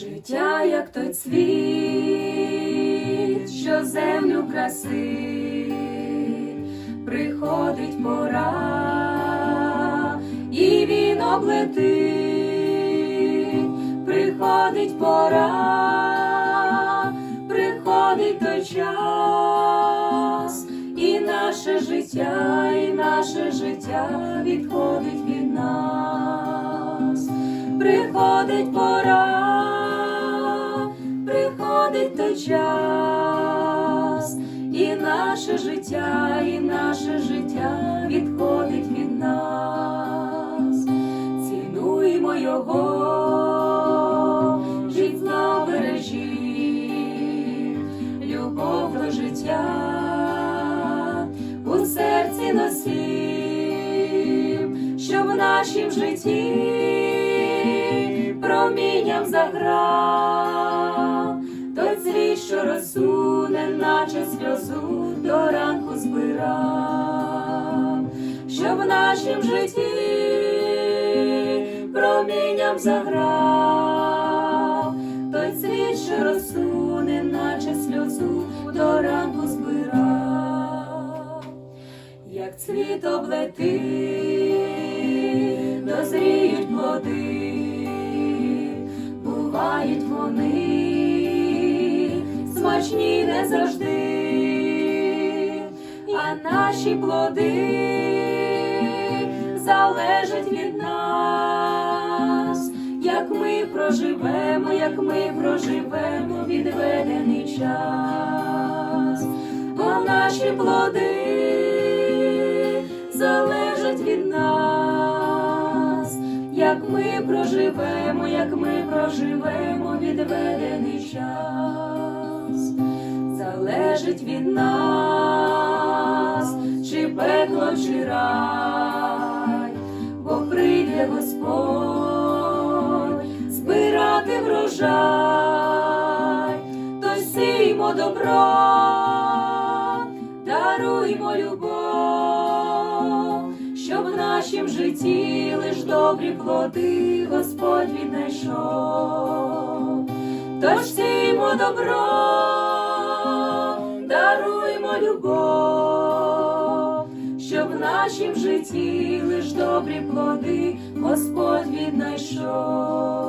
Життя, як той цвіт, що землю красить, приходить пора, і він облетить, приходить пора, приходить той час, і наше життя, і наше життя відходить від нас. Приходить пора, приходить той час, і наше життя, і наше життя відходить від нас, цінуємо його, жить на бережі, любов до життя у серці носім, що в нашім житті промінням цвіт, що розсуне, наче сльозу до ранку збирав, що в нашім житті промінням заграв, той цвіт, що розсуне, наче сльозу до ранку збирав, як цвіт облетить, дозріють плоди, бувають вони, смачні не завжди, а наші плоди залежать від нас, як ми проживемо, як ми проживемо відведений час, а наші плоди залежать від нас, як ми проживемо, як ми проживемо відведений час, залежить від нас, чи пекло, чи рай, бо прийде Господь збирати врожай, то сіймо добро, даруймо любов, щоб в нашім житті лиш добрі плоди Господь віднайшов. Тож сіймо добро, даруймо любов, щоб в нашім житті лиш добрі плоди Господь віднайшов.